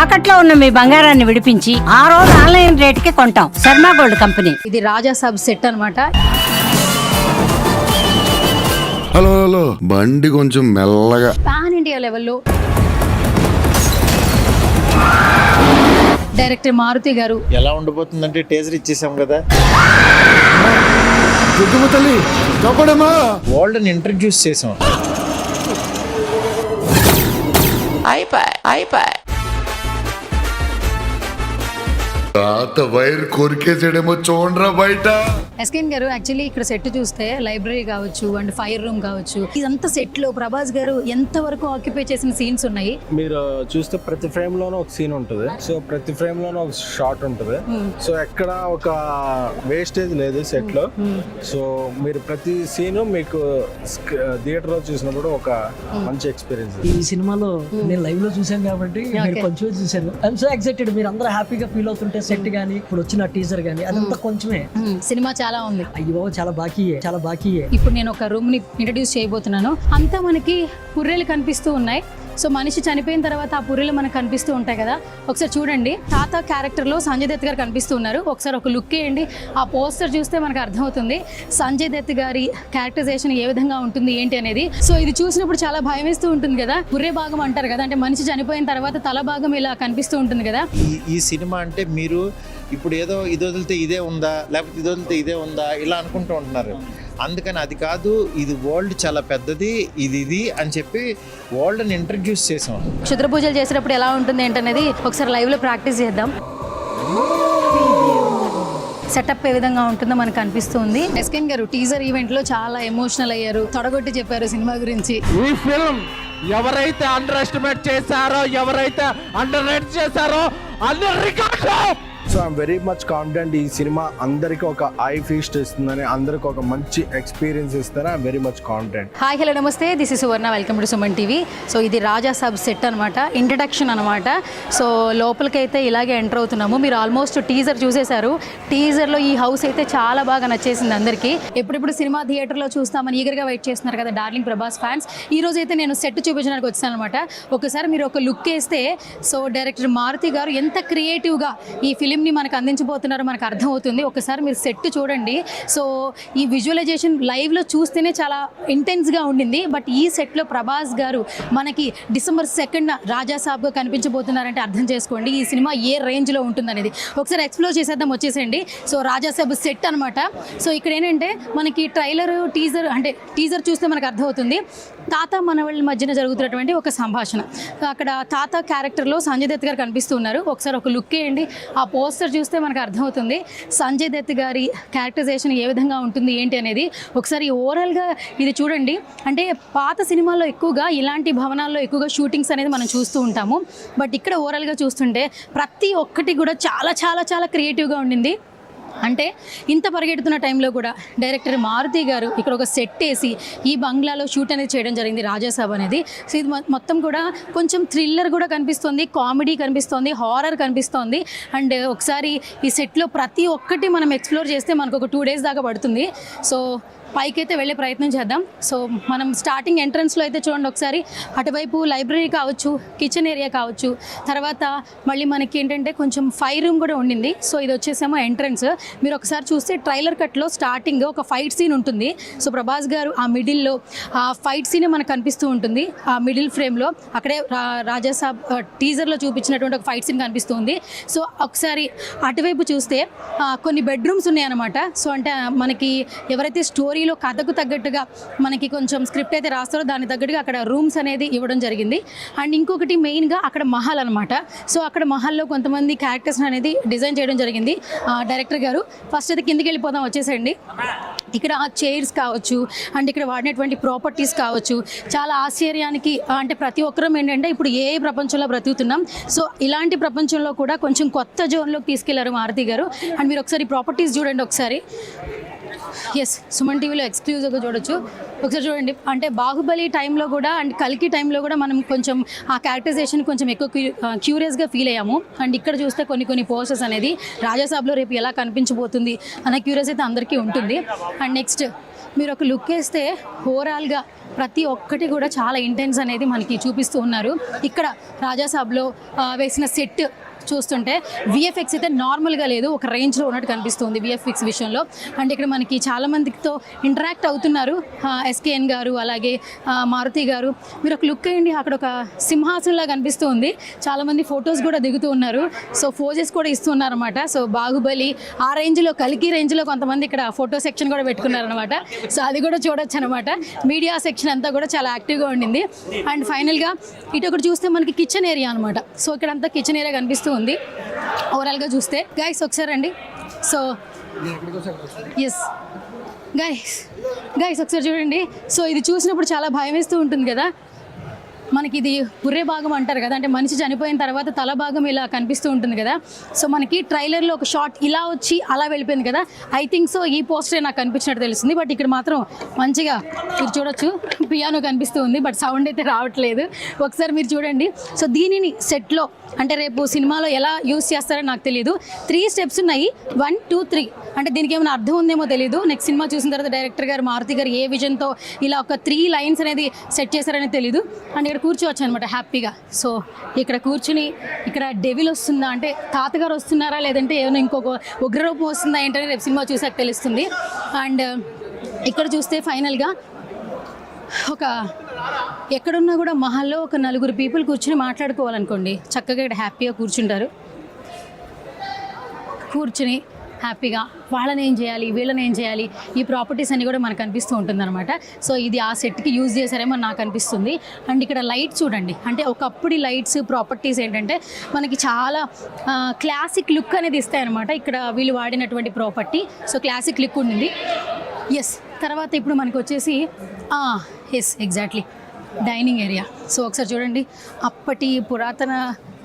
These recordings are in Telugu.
తాకట్లో ఉన్న మీ బంగారాన్ని విడిపించి ఆ రోజు ఆన్లైన్ రేటుకి కొంటాం. Sharma gold company. ఇది రాజా సబ్ సెట్ అన్నమాట. Hello hello. బండి కొంచెం మెల్లగా. పాన్ ఇండియా లెవెల్లో. డైరెక్టర్ మారుతి గారు. ఎలా ఉండబోతుందంటే టేజర్ ఇచ్చేసాం కదా. తల్లి కాపాడమ్మా ఇంట్రడ్యూస్ చేసాం. తాత వైర్ కొరికేసాడేమో చూడరా బయట. ఎస్కేన్ గారు యాక్చువల్లీ ఇక్కడ సెట్ చూస్తే లైబ్రరీ కావచ్చు అండ్ ఫైర్ రూమ్ కావచ్చు ఇదంతా సెట్లో ప్రభాస్ గారు ఎంత వరకు ఆక్యుపై చేసిన సీన్స్ ఉన్నాయి? మీరు చూస్తే ప్రతి ఫ్రేమ్ లోనూ ఒక సీన్ ఉంటుంది. సో ప్రతి ఫ్రేమ్ లోనూ ఒక షాట్ ఉంటుంది. సో ఎక్కడ ఒక వేస్టేజ్ లేదు సెట్లో. సో మీరు ప్రతి సీన్ మీకు థియేటర్లో చూసినప్పుడు ఒక మంచి ఎక్స్పీరియన్స్ ఈ సినిమాలో నేను లైవ్లో చూసాను కాబట్టి మీరు కొంచెం చూసాను ఐఎమ్ సో ఎక్సైటెడ్ మీరు అందరూ హ్యాపీగా ఫీల్ అవుతుంటే సెట్ గానీ ఇప్పుడు వచ్చిన టీజర్ గానీ అదంతా కొంచెమే. సినిమా చాలా ఉంది. అయ్యో చాలా బాకీయే చాలా బాకీయే. ఇప్పుడు నేను ఒక రూమ్ని ఇంట్రడ్యూస్ చేయబోతున్నాను. అంతా మనకి పుర్రెలు కనిపిస్తూ ఉన్నాయి. సో మనిషి చనిపోయిన తర్వాత ఆ పుర్రెలు మనకు కనిపిస్తూ ఉంటాయి కదా. ఒకసారి చూడండి. తాత క్యారెక్టర్లో సంజయ్ దత్ గారు కనిపిస్తూ ఉన్నారు. ఒకసారి ఒక లుక్ వేయండి. ఆ పోస్టర్ చూస్తే మనకు అర్థమవుతుంది. సంజయ్ దత్ గారి క్యారెక్టరైజేషన్ ఏ విధంగా ఉంటుంది ఏంటి అనేది. సో ఇది చూసినప్పుడు చాలా భయం వేస్తూ ఉంటుంది కదా. పుర్రె భాగం అంటారు కదా. అంటే మనిషి చనిపోయిన తర్వాత తల భాగం ఇలా కనిపిస్తూ ఉంటుంది కదా. ఈ సినిమా అంటే మీరు ఇప్పుడు ఏదో ఇది వదిలితే ఇదే ఉందా? లేకపోతే ఇది వదిలితే ఇదే ఉందా? ఇలా అనుకుంటూ ఉంటున్నారు. అందుకని అది కాదు ఇది వరల్డ్ చాలా పెద్దది ఇది ఇది అని చెప్పి వరల్డ్ని ఇంట్రడ్యూస్ చేసాం. క్షుద్ర పూజలు చేసేటప్పుడు ఎలా ఉంటుంది ఏంటనేది ఒకసారి లైవ్లో ప్రాక్టీస్ చేద్దాం. సెటప్ ఏ విధంగా ఉంటుందో మనకు అనిపిస్తుంది. ఎస్కెన్ గారు టీజర్ ఈవెంట్లో చాలా ఎమోషనల్ అయ్యారు. తొడగొట్టి చెప్పారు సినిమా గురించి. ఈ ఫిల్మ్ ఎవరైతే అండర్ ఎస్టిమేట్ చేశారో ఎవరైతే అండర్ రేట్ చేశారో అన్ని record so I'm very much confident ఈ సినిమా అందరికి ఒక ఐ ఫీస్ట్ ఇస్తుందని అందరికి ఒక మంచి ఎక్స్పీరియన్స్ ఇస్తారని I'm very much confident hi hello namaste. This is Suvarna welcome to Suman TV so ఇది రాజా సబ్ సెట్ అనమాట ఇంట్రడక్షన్ అనమాట సో లోపలికైతే ఇలాగే ఎంటర్ అవుతున్నాము. మీరు ఆల్మోస్ట్ టీజర్ చూసేశారు. టీజర్లో ఈ హౌస్ అయితే చాలా బాగా నచ్చేసింది అందరికీ. ఎప్పుడెప్పుడు సినిమా థియేటర్లో చూస్తామని ఈగర్గా వెయిట్ చేస్తున్నారు కదా డార్లింగ్ ప్రభాస్ ఫ్యాన్స్ ఈ రోజు అయితే నేను సెట్ చూపించడానికి వచ్చాను అనమాట ఒకసారి మీరు ఒక లుక్ వేస్తే సో డైరెక్టర్ మారుతి గారు ఎంత క్రియేటివ్గా ఈ ఫిలింని మనకు అందించబోతున్నారో మనకు అర్థమవుతుంది. ఒకసారి మీరు సెట్ చూడండి. సో ఈ విజువలైజేషన్ లైవ్లో చూస్తేనే చాలా ఇంటెన్స్గా ఉండింది. బట్ ఈ సెట్లో ప్రభాస్ గారు మనకి డిసెంబర్ సెకండ్ రాజాసాబ్గా కనిపించబోతున్నారంటే అర్థం చేసుకోండి. ఈ సినిమా ఏ రేంజ్లో ఉంటుందనేది. ఒకసారి ఎక్స్ప్లోర్ చేసేద్దాం వచ్చేసేయండి. సో రాజాసాబ్ సెట్ అనమాట సో ఇక్కడ ఏంటంటే మనకి ట్రైలర్ టీజర్ అంటే టీజర్ చూస్తే మనకు అర్థమవుతుంది. తాత మనవళ్ళ మధ్యన జరుగుతున్నటువంటి ఒక సంభాషణ. అక్కడ తాత క్యారెక్టర్లో సంజయ్ దత్ గారు కనిపిస్తూ ఉన్నారు ఒకసారి ఒక లుక్ వేయండి. ఆ పోస్టర్ చూస్తే మనకు అర్థమవుతుంది. సంజయ్ దత్ గారి క్యారెక్టరైజేషన్ ఏ విధంగా ఉంటుంది ఏంటి అనేది. ఒకసారి ఓవరాల్గా ఇది చూడండి. అంటే పాత సినిమాల్లో ఎక్కువగా ఇలాంటి భవనాల్లో ఎక్కువగా షూటింగ్స్ అనేది మనం చూస్తూ ఉంటాము. బట్ ఇక్కడ ఓవరాల్గా చూస్తుంటే ప్రతి ఒక్కటి కూడా చాలా చాలా చాలా క్రియేటివ్గా ఉండింది. అంటే ఇంత పరిగెడుతున్న టైంలో కూడా డైరెక్టర్ మారుతి గారు ఇక్కడ ఒక సెట్ వేసి ఈ బంగ్లాలో షూట్ అనేది చేయడం జరిగింది రాజాసాబ్ అనేది. సో ఇది మొత్తం కూడా కొంచెం థ్రిల్లర్ కూడా కనిపిస్తుంది కామెడీ కనిపిస్తుంది హారర్ కనిపిస్తుంది. అండ్ ఒకసారి ఈ సెట్లో ప్రతి ఒక్కటి మనం ఎక్స్ప్లోర్ చేస్తే మనకు ఒక టూ డేస్ దాకా పడుతుంది. సో పైకైతే వెళ్ళే ప్రయత్నం చేద్దాం. సో మనం స్టార్టింగ్ ఎంట్రన్స్లో అయితే చూడండి ఒకసారి. అటువైపు లైబ్రరీ కావచ్చు కిచెన్ ఏరియా కావచ్చు. తర్వాత మళ్ళీ మనకి ఏంటంటే కొంచెం ఫైర్ రూమ్ కూడా ఉండింది. సో ఇది వచ్చేసేమో ఎంట్రన్స్ మీరు ఒకసారి చూస్తే ట్రైలర్ కట్లో స్టార్టింగ్ ఒక ఫైట్ సీన్ ఉంటుంది. సో ప్రభాస్ గారు ఆ మిడిల్లో ఆ ఫైట్ సీనే మనకు కనిపిస్తూ ఉంటుంది. ఆ మిడిల్ ఫ్రేమ్లో అక్కడే రా- టీజర్లో చూపించినటువంటి ఒక ఫైట్ సీన్ కనిపిస్తుంది సో ఒకసారి అటువైపు చూస్తే కొన్ని బెడ్రూమ్స్ ఉన్నాయన్నమాట. సో అంటే మనకి ఎవరైతే స్టోరీ స్టోరీలో కథకు తగ్గట్టుగా మనకి కొంచెం స్క్రిప్ట్ అయితే రాస్తారో దానికి తగ్గట్టుగా అక్కడ రూమ్స్ అనేది ఇవ్వడం జరిగింది. అండ్ ఇంకొకటి మెయిన్గా అక్కడ మహల్ అనమాట సో అక్కడ మహల్లో కొంతమంది క్యారెక్టర్స్ అనేది డిజైన్ చేయడం జరిగింది. డైరెక్టర్ గారు. ఫస్ట్ అయితే కిందికి వెళ్ళిపోదాం వచ్చేసండి ఇక్కడ చైర్స్ కావచ్చు అండ్ ఇక్కడ వాడినటువంటి ప్రాపర్టీస్ కావచ్చు చాలా ఆశ్చర్యానికి అంటే ప్రతి ఒక్కరం ఏంటంటే ఇప్పుడు ఏ ప్రపంచంలో బ్రతుకుతున్నాం. సో ఇలాంటి ప్రపంచంలో కూడా కొంచెం కొత్త జోన్లోకి తీసుకెళ్ళారు మారుతి గారు. అండ్ మీరు ఒకసారి ప్రాపర్టీస్ చూడండి ఒకసారి. ఎస్ సుమన్ టీవీలో ఎక్స్క్లూజివ్గా చూడొచ్చు. ఒకసారి చూడండి. అంటే బాహుబలి టైంలో కూడా అండ్ కల్కి టైంలో కూడా మనం కొంచెం ఆ క్యారెక్టరైజేషన్ కొంచెం ఎక్కువ క్యూరియస్గా ఫీల్ అయ్యాము. అండ్ ఇక్కడ చూస్తే కొన్ని కొన్ని పోస్టర్స్ అనేది రాజాసాబ్లో రేపు ఎలా కనిపించబోతుంది అన్న క్యూరియస్ అయితే అందరికీ ఉంటుంది. అండ్ నెక్స్ట్ మీరు ఒక లుక్ వేస్తే ఓవరాల్గా ప్రతి ఒక్కటి కూడా చాలా ఇంటెన్స్ అనేది మనకి చూపిస్తూ ఉన్నారు. ఇక్కడ రాజాసాబ్లో వేసిన సెట్ చూస్తుంటే విఎఫ్ఎక్స్ అయితే నార్మల్గా లేదు ఒక రేంజ్లో ఉన్నట్టు కనిపిస్తుంది విఎఫ్ఎక్స్ విషయంలో. అండ్ ఇక్కడ మనకి చాలా మందితో ఇంటరాక్ట్ అవుతున్నారు ఎస్కేఎన్ గారు అలాగే మారుతి గారు. మీరు ఒక లుక్ అయ్యండి అక్కడ ఒక సింహాసనంలా కనిపిస్తూ ఉంది చాలామంది ఫొటోస్ కూడా దిగుతూ ఉన్నారు. సో ఫోజెస్ కూడా ఇస్తున్నారు అనమాట సో బాహుబలి ఆ రేంజ్లో కలికి రేంజ్లో కొంతమంది ఇక్కడ ఫోటో సెక్షన్ కూడా పెట్టుకున్నారనమాట సో అది కూడా చూడొచ్చు అనమాట మీడియా సెక్షన్ అంతా కూడా చాలా యాక్టివ్గా ఉండింది. అండ్ ఫైనల్గా ఇటు ఒకటి చూస్తే మనకి కిచెన్ ఏరియా అనమాట సో ఇక్కడ అంతా కిచెన్ ఏరియా కనిపిస్తుంది. కనిపిస్తూ ఉంది ఓవరాల్గా చూస్తే. గైస్ ఒకసారి అండి సో ఎస్ గైస్ గైస్ ఒకసారి చూడండి. సో ఇది చూసినప్పుడు చాలా భయం వేస్తూ ఉంటుంది కదా. మనకి ఇది పుర్రే భాగం అంటారు కదా అంటే మనిషి చనిపోయిన తర్వాత తల భాగం ఇలా కనిపిస్తూ ఉంటుంది కదా. సో మనకి ట్రైలర్లో ఒక షాట్ ఇలా వచ్చి అలా వెళ్ళిపోయింది కదా. ఐ థింక్ సో ఈ పోస్టరే నాకు కనిపించినట్టు తెలుస్తుంది. బట్ ఇక్కడ మాత్రం మంచిగా మీరు చూడొచ్చు పియానో కనిపిస్తూ ఉంది బట్ సౌండ్ అయితే రావట్లేదు. ఒకసారి మీరు చూడండి. సో దీనిని సెట్లో అంటే రేపు సినిమాలో ఎలా యూస్ చేస్తారో నాకు తెలియదు త్రీ స్టెప్స్ ఉన్నాయి. One two three. అంటే దీనికి ఏమైనా అర్థం ఉందేమో తెలియదు నెక్స్ట్ సినిమా చూసిన తర్వాత డైరెక్టర్ గారు మారుతి గారు ఏ విజన్తో ఇలా ఒక త్రీ లైన్స్ అనేది సెట్ చేశారనేది తెలియదు అండ్ ఇక్కడ కూర్చోవచ్చు అనమాట హ్యాపీగా. సో ఇక్కడ కూర్చుని ఇక్కడ డెవిల్ వస్తుందా అంటే తాతగారు వస్తున్నారా లేదంటే ఏమైనా ఇంకొక ఉగ్రరూపం వస్తుందా ఏంటని రేపు సినిమా చూసాక తెలుస్తుంది. అండ్ ఇక్కడ చూస్తే ఫైనల్గా ఒక ఎక్కడున్నా కూడా మహల్లో ఒక నలుగురు పీపుల్ కూర్చుని మాట్లాడుకోవాలనుకోండి. చక్కగా ఇక్కడ హ్యాపీగా కూర్చుంటారు. కూర్చుని హ్యాపీగా వాళ్ళని ఏం చేయాలి వీళ్ళని ఏం చేయాలి ఈ ప్రాపర్టీస్ అన్ని కూడా మనకు అనిపిస్తూ ఉంటుందన్నమాట. సో ఇది ఆ సెట్కి యూజ్ చేశారేమో నాకు అనిపిస్తుంది. అండ్ ఇక్కడ లైట్ చూడండి. అంటే ఒకప్పుడు లైట్స్ ప్రాపర్టీస్ ఏంటంటే మనకి చాలా క్లాసిక్ లుక్ అనేది ఇస్తాయన్నమాట. ఇక్కడ వీళ్ళు వాడినటువంటి ప్రాపర్టీ. సో క్లాసిక్ లుక్ ఉండింది. ఎస్ తర్వాత ఇప్పుడు మనకు వచ్చేసి yes exactly dining area. So ఒకసారి చూడండి. అప్పటి పురాతన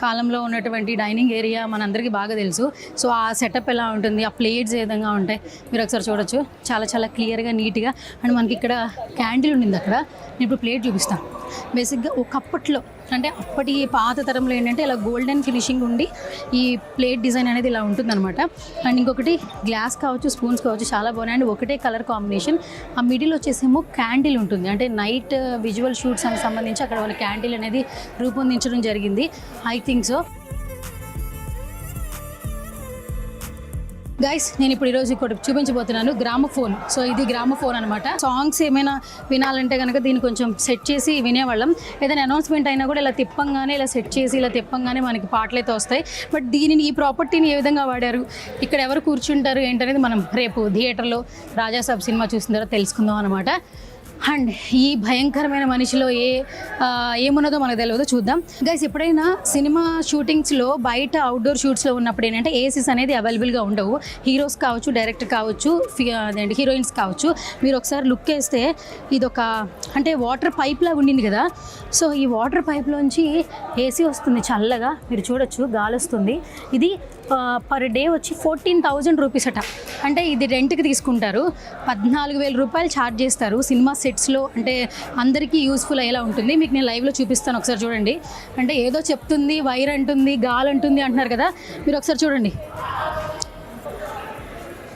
కాలంలో ఉన్నటువంటి డైనింగ్ ఏరియా మనందరికీ బాగా తెలుసు. సో ఆ సెటప్ ఎలా ఉంటుంది ఆ ప్లేట్స్ ఏ విధంగా ఉంటాయి మీరు ఒకసారి చూడొచ్చు. చాలా చాలా క్లియర్గా నీట్గా. అండ్ మనకి ఇక్కడ క్యాండిల్ ఉండింది అక్కడ. నేను ఇప్పుడు ప్లేట్ చూపిస్తాను బేసిక్గా ఒకప్పట్లో అంటే అప్పటి పాత తరంలో ఏంటంటే ఇలా గోల్డెన్ ఫినిషింగ్ ఉండి ఈ ప్లేట్ డిజైన్ అనేది ఇలా ఉంటుందన్నమాట. అండ్ ఇంకొకటి గ్లాస్ కావచ్చు స్పూన్స్ కావచ్చు చాలా బాగున్నాయి. అండ్ ఒకటే కలర్ కాంబినేషన్. ఆ మిడిల్ వచ్చేసేమో క్యాండిల్ ఉంటుంది. అంటే నైట్ విజువల్ షూట్స్ అని సంబంధించి అక్కడ వాళ్ళ క్యాండిల్ అనేది రూపొందించడం జరిగింది. I think so. గైస్ నేను ఇప్పుడు ఈరోజు ఇక్కడ చూపించబోతున్నాను గ్రామఫోన్ సో ఇది గ్రామఫోన్ అనమాట సాంగ్స్ ఏమైనా వినాలంటే కనుక దీన్ని కొంచెం సెట్ చేసి వినేవాళ్ళం. ఏదైనా అనౌన్స్మెంట్ అయినా కూడా ఇలా తిప్పంగానే ఇలా సెట్ చేసి ఇలా తిప్పంగానే మనకి పాటలు అయితే వస్తాయి. బట్ దీనిని ఈ ప్రాపర్టీని ఏ విధంగా వాడారు? ఇక్కడ ఎవరు కూర్చుంటారు ఏంటనేది మనం రేపు థియేటర్లో రాజాసాబ్ సినిమా చూసిన తర్వాత తెలుసుకుందాం అనమాట అండ్ ఈ భయంకరమైన మనిషిలో ఏ ఏమున్నదో మనకు తెలియదు చూద్దాం. గైస్ ఎప్పుడైనా సినిమా షూటింగ్స్లో బయట అవుట్డోర్ షూట్స్లో ఉన్నప్పుడు ఏంటంటే ఏసీస్ అనేది అవైలబుల్గా ఉండవు. హీరోస్ కావచ్చు డైరెక్టర్ కావచ్చు అదేంటి హీరోయిన్స్ కావచ్చు. మీరు ఒకసారి లుక్ వేస్తే ఇది ఒక అంటే వాటర్ పైప్లా ఉండింది కదా. సో ఈ వాటర్ పైప్లోంచి ఏసీ వస్తుంది చల్లగా. మీరు చూడొచ్చు గాలి వస్తుంది. ఇది పర్ డే వచ్చి ఫోర్టీన్ థౌజండ్ రూపీస్ అట. అంటే ఇది రెంట్కి తీసుకుంటారు. పద్నాలుగు వేల రూపాయలు ఛార్జ్ చేస్తారు. సినిమా సెట్స్లో అంటే అందరికీ యూస్ఫుల్ అయ్యేలా ఉంటుంది. మీకు నేను లైవ్లో చూపిస్తాను ఒకసారి చూడండి. అంటే ఏదో చెప్తుంది వైర్ అంటుంది గాలి అంటుంది అంటున్నారు కదా. మీరు ఒకసారి చూడండి.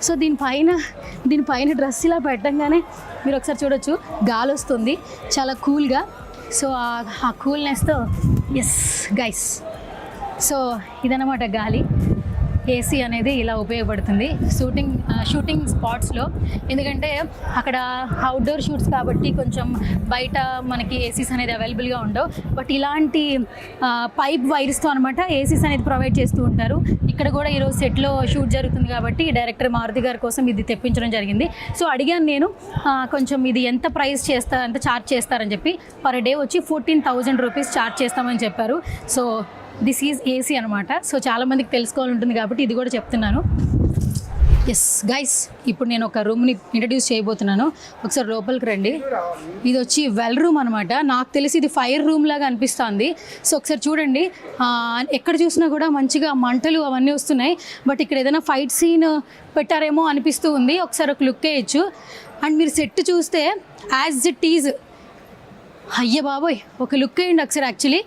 సో దీనిపైన దీనిపైన డ్రెస్ ఇలా పెట్టంగానే మీరు ఒకసారి చూడొచ్చు. గాలి వస్తుంది. చాలా కూల్గా సో ఆ- కూల్నెస్తో ఎస్ గైస్ సో ఇదన్నమాట గాలి. ఏసీ అనేది ఇలా ఉపయోగపడుతుంది. షూటింగ్ షూటింగ్ స్పాట్స్లో ఎందుకంటే అక్కడ అవుట్డోర్ షూట్స్ కాబట్టి కొంచెం బయట మనకి ఏసీస్ అనేది అవైలబుల్గా ఉండవు. బట్ ఇలాంటి పైప్ వైర్స్తో అనమాట ఏసీస్ అనేది ప్రొవైడ్ చేస్తూ ఉంటారు. ఇక్కడ కూడా ఈరోజు సెట్లో షూట్ జరుగుతుంది కాబట్టి డైరెక్టర్ మారుతి గారి కోసం ఇది తెప్పించడం జరిగింది. సో అడిగాను నేను కొంచెం ఇది ఎంత ప్రైస్ చేస్తా ఎంత ఛార్జ్ చేస్తారని చెప్పి. పర్ డే వచ్చి ఫోర్టీన్ థౌజండ్ రూపీస్ ఛార్జ్ చేస్తామని చెప్పారు. సో దిస్ ఈజ్ ఏసీ అనమాట సో చాలామందికి తెలుసుకోవాలి ఉంటుంది కాబట్టి ఇది కూడా చెప్తున్నాను. ఎస్ గైస్ ఇప్పుడు నేను ఒక రూమ్ని ఇంట్రడ్యూస్ చేయబోతున్నాను. ఒకసారి లోపలికి రండి. ఇది వచ్చి వెల్ రూమ్ అనమాట నాకు తెలిసి ఇది ఫైర్ రూమ్ లాగా అనిపిస్తుంది. సో ఒకసారి చూడండి. ఎక్కడ చూసినా కూడా మంచిగా మంటలు అవన్నీ వస్తున్నాయి. బట్ ఇక్కడ ఏదైనా ఫైట్ సీన్ పెట్టారేమో అనిపిస్తూ ఉంది. ఒకసారి ఒక లుక్ వేయచ్చు. అండ్ మీరు సెట్ చూస్తే యాజ్ ఇట్ ఈజ్ అయ్య బాబోయ్ ఒక లుక్ వేయండి ఒకసారి యాక్చువల్లీ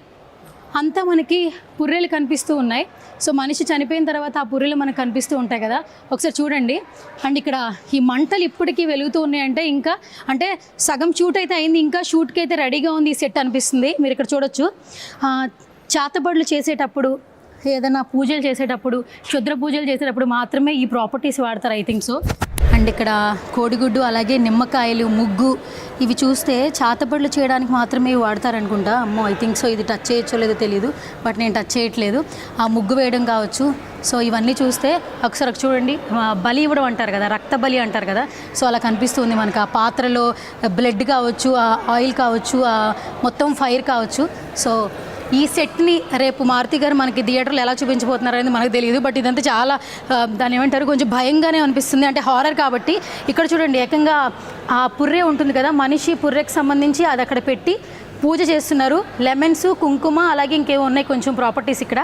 అంతా మనకి పుర్రెలు కనిపిస్తూ ఉన్నాయి. సో మనిషి చనిపోయిన తర్వాత ఆ పుర్రెలు మనకు కనిపిస్తూ ఉంటాయి కదా. ఒకసారి చూడండి. అండ్ ఇక్కడ ఈ మంటలు ఇప్పటికీ వెలుగుతూ ఉన్నాయంటే ఇంకా అంటే సగం షూట్ అయితే అయింది ఇంకా షూట్కి అయితే రెడీగా ఉంది ఈ సెట్ అనిపిస్తుంది. మీరు ఇక్కడ చూడొచ్చు. చాతబడులు చేసేటప్పుడు ఏదైనా పూజలు చేసేటప్పుడు క్షుద్ర పూజలు చేసేటప్పుడు మాత్రమే ఈ ప్రాపర్టీస్ వాడతారు ఐ థింక్ సో అండ్ ఇక్కడ కోడిగుడ్డు అలాగే నిమ్మకాయలు ముగ్గు ఇవి చూస్తే చాతపళ్ళు చేయడానికి మాత్రమే వాడతారనుకుంటా. అమ్మో ఐ థింక్ సో ఇది టచ్ చేయొచ్చో లేదో తెలియదు బట్ నేను టచ్ చేయట్లేదు. ఆ ముగ్గు వేయడం కావచ్చు. సో ఇవన్నీ చూస్తే ఒకసారి ఒక చూడండి. బలి ఇవ్వడం అంటారు కదా రక్త బలి అంటారు కదా. సో అలా కనిపిస్తుంది మనకు. ఆ పాత్రలో బ్లడ్ కావచ్చు ఆ ఆయిల్ కావచ్చు ఆ మొత్తం ఫైర్ కావచ్చు. సో ఈ సెట్ని రేపు మారుతి గారు మనకి థియేటర్లో ఎలా చూపించబోతున్నారు అనేది మనకు తెలియదు. బట్ ఇదంతా చాలా దాని దాన్ని ఏమంటారు కొంచెం భయంగానే అనిపిస్తుంది. అంటే హారర్ కాబట్టి ఇక్కడ చూడండి ఏకంగా ఆ పుర్రె ఉంటుంది కదా మనిషి పుర్రెకి సంబంధించి అది అక్కడ పెట్టి పూజ చేస్తున్నారు. లెమన్స్ కుంకుమ అలాగే ఇంకేమో ఉన్నాయి. కొంచెం ప్రాపర్టీస్ ఇక్కడ.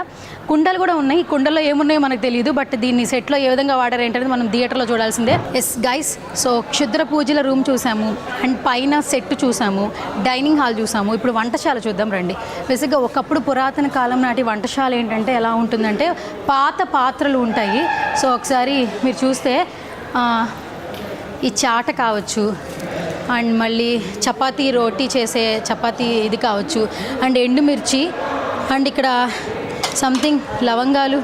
కుండలు కూడా ఉన్నాయి. కుండల్లో ఏమున్నాయో మనకు తెలియదు బట్ దీన్ని సెట్లో ఏ విధంగా వాడారు ఏంటనేది మనం థియేటర్లో చూడాల్సిందే. ఎస్ గైస్ సో క్షుద్ర పూజల రూమ్ చూసాము. అండ్ పైన సెట్ చూసాము. డైనింగ్ హాల్ చూసాము. ఇప్పుడు వంటశాల చూద్దాం రండి. బేసిక్గా ఒకప్పుడు పురాతన కాలం నాటి వంటశాల ఏంటంటే ఎలా ఉంటుందంటే పాత పాత్రలు ఉంటాయి. సో ఒకసారి మీరు చూస్తే ఈ చాట కావచ్చు అండ్ మళ్ళీ చపాతీ రోటీ చేసే చపాతీ ఇది కావచ్చు. అండ్ ఎండుమిర్చి అండ్ ఇక్కడ సంథింగ్ లవంగాలు.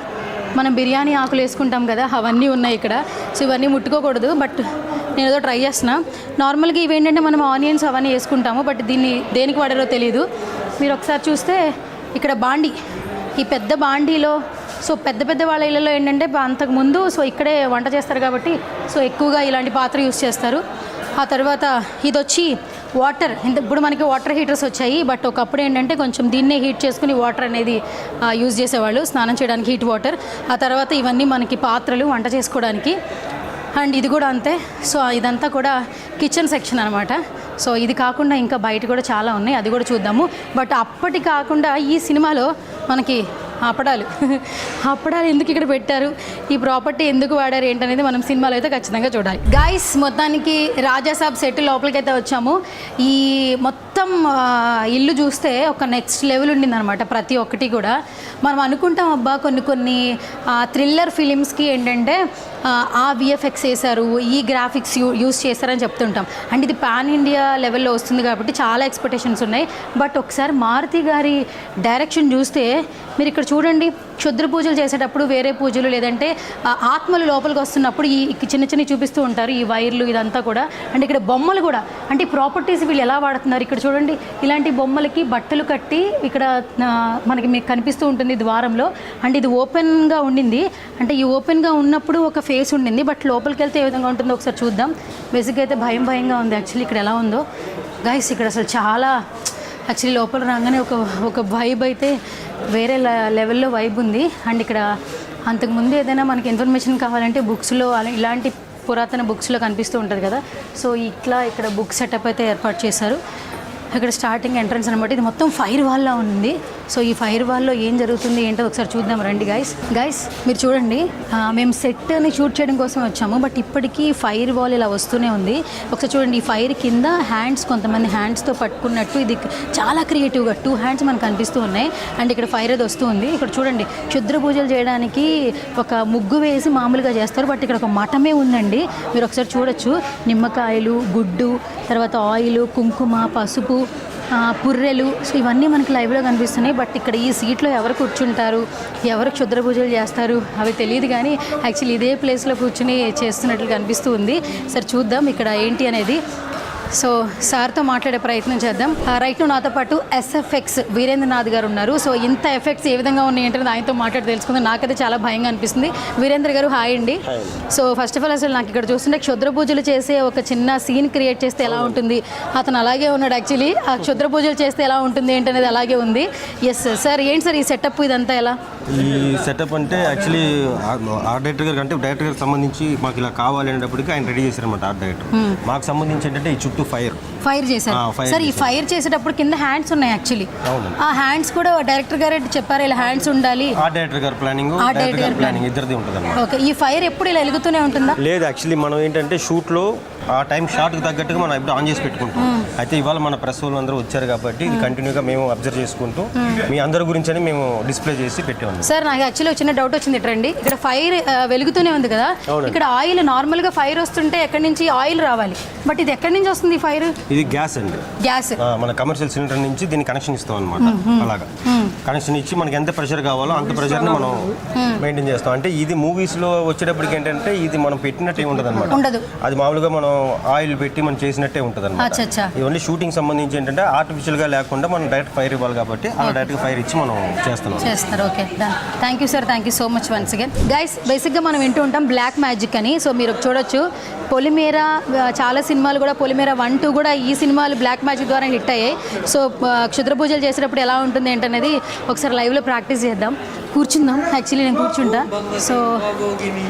మనం బిర్యానీ ఆకులు వేసుకుంటాం కదా అవన్నీ ఉన్నాయి ఇక్కడ. సో ఇవన్నీ ముట్టుకోకూడదు బట్ నేను ఏదో ట్రై చేస్తున్నా. నార్మల్గా ఇవి ఏంటంటే మనం ఆనియన్స్ అవన్నీ వేసుకుంటాము బట్ దీన్ని దేనికి వాడారో తెలియదు మీరు ఒకసారి చూస్తే ఇక్కడ బాండి. ఈ పెద్ద బాండీలో సో పెద్ద పెద్ద వాళ్ళ ఇళ్ళలో ఏంటంటే అంతకుముందు సో ఇక్కడే వంట చేస్తారు కాబట్టి సో ఎక్కువగా ఇలాంటి పాత్ర యూస్ చేస్తారు. ఆ తర్వాత ఇది వచ్చి వాటర్ ఇంత ఇప్పుడు మనకి వాటర్ హీటర్స్ వచ్చాయి బట్ ఒకప్పుడు ఏంటంటే కొంచెం దీన్నే హీట్ చేసుకుని వాటర్ అనేది యూజ్ చేసేవాళ్ళు స్నానం చేయడానికి హీట్ వాటర్. ఆ తర్వాత ఇవన్నీ మనకి పాత్రలు వంట చేసుకోవడానికి. అండ్ ఇది కూడా అంతే. సో ఇదంతా కూడా కిచెన్ సెక్షన్ అనమాట సో ఇది కాకుండా ఇంకా బయట కూడా చాలా ఉన్నాయి అది కూడా చూద్దాము. బట్ అప్పటి కాకుండా ఈ సినిమాలో మనకి అప్పడాలు అప్పడాలు ఎందుకు ఇక్కడ పెట్టారు? ఈ ప్రాపర్టీ ఎందుకు వాడారు ఏంటనేది మనం సినిమాలో అయితే ఖచ్చితంగా చూడాలి. గాయస్ మొత్తానికి రాజాసాబ్ సెట్ లోపలికి అయితే వచ్చాము. ఈ మొత్తం మొత్తం ఇల్లు చూస్తే ఒక నెక్స్ట్ లెవెల్ ఉండిందనమాట ప్రతి ఒక్కటి కూడా. మనం అనుకుంటాం అబ్బా కొన్ని కొన్ని థ్రిల్లర్ ఫిలిమ్స్కి ఏంటంటే ఆ, ఆ విఎఫ్ఎక్స్ వేశారు ఈ గ్రాఫిక్స్ యూ యూస్ చేశారని చెప్తుంటాం. అండ్ ఇది పాన్ ఇండియా లెవెల్లో వస్తుంది కాబట్టి చాలా ఎక్స్పెక్టేషన్స్ ఉన్నాయి. బట్ ఒకసారి మారుతి గారి డైరెక్షన్ చూస్తే మీరు ఇక్కడ చూడండి. క్షుద్ర పూజలు చేసేటప్పుడు వేరే పూజలు లేదంటే ఆత్మలు లోపలికి వస్తున్నప్పుడు ఈ చిన్న చిన్న చూపిస్తూ ఉంటారు ఈ వైర్లు ఇదంతా కూడా. అండ్ ఇక్కడ బొమ్మలు కూడా. అంటే ప్రాపర్టీస్ వీళ్ళు ఎలా వాడుతున్నారు? ఇక్కడ చూడండి ఇలాంటి బొమ్మలకి బట్టలు కట్టి ఇక్కడ మనకి మీకు కనిపిస్తూ ఉంటుంది ద్వారంలో. అండ్ ఇది ఓపెన్గా ఉండింది. అంటే ఈ ఓపెన్గా ఉన్నప్పుడు ఒక ఫేస్ ఉండింది. బట్ లోపలికి వెళ్తే ఏ విధంగా ఉంటుందో ఒకసారి చూద్దాం. బేసిక్గా అయితే భయం భయంగా ఉంది. యాక్చువల్లీ ఇక్కడ ఎలా ఉందో. గైస్ ఇక్కడ అసలు చాలా యాక్చువల్లీ లోపల రాగానే ఒక ఒక వైబ్ అయితే వేరే లె- లెవెల్లో వైబ్ ఉంది. అండ్ ఇక్కడ అంతకుముందు ఏదైనా మనకి ఇన్ఫర్మేషన్ కావాలంటే బుక్స్లో అలా ఇలాంటి పురాతన బుక్స్లో కనిపిస్తూ ఉంటుంది కదా. సో ఇట్లా ఇక్కడ బుక్ సెటప్ అయితే ఏర్పాటు చేశారు. ఇక్కడ స్టార్టింగ్ ఎంట్రన్స్ అనమాట ఇది మొత్తం ఫైర్ వాల్లో ఉంది. సో ఈ ఫైర్ వాల్లో ఏం జరుగుతుంది ఏంటో ఒకసారి చూద్దాం. రండి గైస్ గైస్ మీరు చూడండి. మేము మేము సెట్ని షూట్ చేయడం కోసం వచ్చాము బట్ ఇప్పటికీ ఫైర్ వాల్ ఇలా వస్తూనే ఉంది. ఒకసారి చూడండి ఈ ఫైర్ కింద హ్యాండ్స్ కొంతమంది హ్యాండ్స్తో పట్టుకున్నట్టు ఇది చాలా క్రియేటివ్గా టూ హ్యాండ్స్ మనకు కనిపిస్తూ ఉన్నాయి. అండ్ ఇక్కడ ఫైర్ అది వస్తూ ఉంది. ఇక్కడ చూడండి క్షుద్ర పూజలు చేయడానికి ఒక ముగ్గు వేసి మామూలుగా చేస్తారు బట్ ఇక్కడ ఒక మఠమే ఉందండి. మీరు ఒకసారి చూడొచ్చు. నిమ్మకాయలు గుడ్డు తర్వాత ఆయిల్ కుంకుమ పసుపు పుర్రెలు. సో ఇవన్నీ మనకి లైవ్లో కనిపిస్తున్నాయి. బట్ ఇక్కడ ఈ సీట్లో ఎవరు కూర్చుంటారు? ఎవరు క్షుద్ర పూజలు చేస్తారు? అవి తెలియదు కానీ యాక్చువల్లీ ఇదే ప్లేస్లో కూర్చుని చేస్తున్నట్లు కనిపిస్తూ ఉంది. సరే చూద్దాం ఇక్కడ ఏంటి అనేది. సో సార్తో మాట్లాడే ప్రయత్నం చేద్దాం. రైట్ నాతో పాటు ఎస్ఎఫ్ఎక్స్ వీరేంద్రనాథ్ గారు ఉన్నారు. సో ఇంత ఎఫెక్ట్స్ ఏ విధంగా ఉన్నాయి ఏంటనేది ఆయనతో మాట్లాడి తెలుసుకుందాం. నాకైతే చాలా భయంగా అనిపిస్తుంది. వీరేంద్ర గారు హాయ్ అండి. సో ఫస్ట్ ఆఫ్ ఆల్ అసలు నాకు ఇక్కడ చూస్తుంటే క్షుద్ర పూజలు చేసే ఒక చిన్న సీన్ క్రియేట్ చేస్తే ఎలా ఉంటుంది? అతను అలాగే ఉన్నాడు యాక్చువల్లీ ఆ క్షుద్ర పూజలు చేస్తే ఎలా ఉంటుంది ఏంటనేది అలాగే ఉంది. ఎస్ సార్ ఏంటి సార్ ఈ సెటప్ ఇదంతా ఎలా? ఈ సెటప్ అంటే యాక్చువల్లీ ఆర్ట్ డైరెక్టర్ గారికి అంటే డైరెక్టర్ గారికి సంబంధించి మాకు ఇలా కావాలి అనేటప్పటికి ఆయన రెడీ చేశారన్నమాట ఆర్ట్ డైరెక్టర్ మాకు సంబంధించి ఏంటంటే ఈ చుట్టూ ఫైర్ ఫైర్ చేశారు. ఆ, సార్ ఈ. ఫైర్ చేసేటప్పుడు కింద హ్యాండ్స్ ఉన్నాయి యాక్చువల్లీ. ఆ హ్యాండ్స్ కూడా డైరెక్టర్ గారు చెప్పారు? ఇలా హ్యాండ్స్ ఉండాలి. ఆర్ట్ డైరెక్టర్ గారు ప్లానింగ్ Art డైరెక్టర్ గారు ప్లానింగ్ ఇద్దరిది ఉంటుంది ఓకే ఈ ఫైర్ ఎప్పుడు ఇలా వెలుగుతూనే ఉంటుందా? లేదు యాక్చువల్లీ మనం ఏంటంటే షూట్లో ఆ టైం షార్ట్కి తగ్గట్టుగా మనం ఇప్పుడు ఆన్ చేసి పెట్టుకుంటాం. అయితే ఇవాళ మన ప్రెస్ వాళ్ళు అందరూ వచ్చారు కాబట్టి ఇది కంటిన్యూగా మేము అబ్జర్వ్ చేసుకుంటూ మీ అందరి గురించి అని మేము డిస్ప్లే చేసి పెట్టాము సార్ నాకు యాక్చువల్లీ చిన్న డౌట్ వచ్చింది. ఇట్రండి ఇక్కడ ఫైర్ వెలుగుతూనే ఉంది కదా. ఇక్కడ ఆయిల్ నార్మల్గా ఫైర్ వస్తుంటే ఎక్కడి నుంచి ఆయిల్ రావాలి? బట్ ఇది ఎక్కడి నుంచి వస్తుంది ఫైర్? ఇది గ్యాస్ అండి. గ్యాస్. మన కమర్షియల్ సిలిండర్ నుంచి దీన్ని కనెక్షన్ ఇస్తాం అనమాట అలాగా. కనెక్షన్ ఇచ్చి మనకి ఎంత ప్రెషర్ కావాలో అంత ప్రెషర్ని మనం మెయింటైన్ చేస్తాం. అంటే ఇది మూవీస్లో వచ్చేటప్పటికి ఏంటంటే ఇది మనం పెట్టినట్టే ఉండదు. అనమాట అది మామూలుగా మనం ఆయిల్ పెట్టి మనం చేసినట్టే ఉంటుంది అనమాట ఇవన్నీ షూటింగ్ సంబంధించి ఏంటంటే ఆర్టిఫిషియల్గా లేకుండా మనం డైరెక్ట్ ఫైర్ ఇవ్వాలి కాబట్టి అలా డైరెక్ట్ ఫైర్ ఇచ్చి మనం చేస్తున్నాం. చేస్తారు. Okay. Thank you sir thank you so much once again guys బేసిక్గా మనం వింటూ ఉంటాం బ్లాక్ మ్యాజిక్ అని. సో మీరు చూడొచ్చు. పొలిమేర ఆ, చాలా సినిమాలు కూడా పొలిమేర వన్ టూ కూడా ఈ ఈ సినిమాలు బ్లాక్ మ్యాజిక్ ద్వారా హిట్ అయ్యాయి. సో క్షుద్ర పూజలు చేసేటప్పుడు ఎలా ఉంటుంది ఏంటనేది ఒకసారి లైవ్లో ప్రాక్టీస్ చేద్దాం. కూర్చుందాం. యాక్చువల్లీ నేను కూర్చుంటా. సో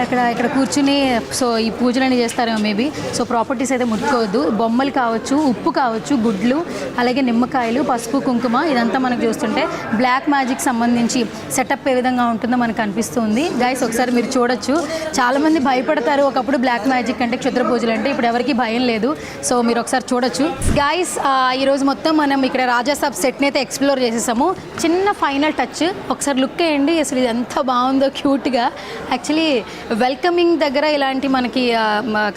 అక్కడ ఇక్కడ కూర్చుని సో ఈ పూజలన్నీ చేస్తారేమో మేబీ. సో ప్రాపర్టీస్ అయితే ముట్టుకోవద్దు. బొమ్మలు కావచ్చు ఉప్పు కావచ్చు గుడ్లు అలాగే నిమ్మకాయలు పసుపు కుంకుమ ఇదంతా మనకు చూస్తుంటే బ్లాక్ మ్యాజిక్ సంబంధించి సెటప్ ఏ విధంగా ఉంటుందో మనకు అనిపిస్తుంది. గైస్ ఒకసారి మీరు చూడొచ్చు. చాలామంది భయపడతారు ఒకప్పుడు బ్లాక్ మ్యాజిక్ అంటే క్షుద్ర పూజలు అంటే. ఇప్పుడు ఎవరికి భయం లేదు. సో మీరు ఒకసారి చూడొచ్చు. గైస్ ఈరోజు మొత్తం మనం ఇక్కడ రాజాసాబ్ సెట్ని అయితే ఎక్స్ప్లోర్ చేసేసాము. చిన్న ఫైనల్ టచ్ ఒకసారి లుక్ వేయండి. అసలు ఇది ఎంత బాగుందో క్యూట్గా. యాక్చువల్లీ వెల్కమింగ్ దగ్గర ఇలాంటి మనకి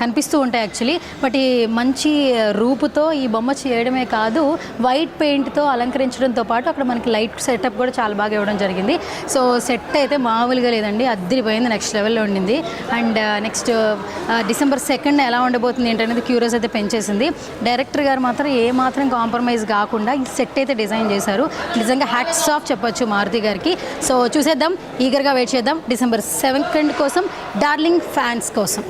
కనిపిస్తూ ఉంటాయి యాక్చువల్లీ బట్ ఈ మంచి రూపుతో ఈ బొమ్మ చేయడమే కాదు వైట్ పెయింట్తో అలంకరించడంతో పాటు అక్కడ మనకి లైట్ సెటప్ కూడా చాలా బాగా ఇవ్వడం జరిగింది. సో సెట్ అయితే మామూలుగా లేదండి అద్దరిపోయింది నెక్స్ట్ లెవెల్లో ఉండింది. అండ్ నెక్స్ట్ డిసెంబర్ సెకండ్ ఎలా ఉండబోతుంది ఏంటనేది క్యూరియస్ అయితే పెంచేసింది. డైరెక్టర్ గారు మాత్రం ఏ మాత్రం కాంప్రమైజ్ కాకుండా ఈ సెట్ అయితే డిజైన్ చేశారు. నిజంగా హ్యాట్స్ ఆఫ్ చెప్పొచ్చు మారుతి గారికి. సో చూసేద్దాం ఈగర్గా వెయిట్ చేద్దాం. డిసెంబర్ సెవెంత్ కోసం డార్లింగ్ ఫ్యాన్స్ కోసం.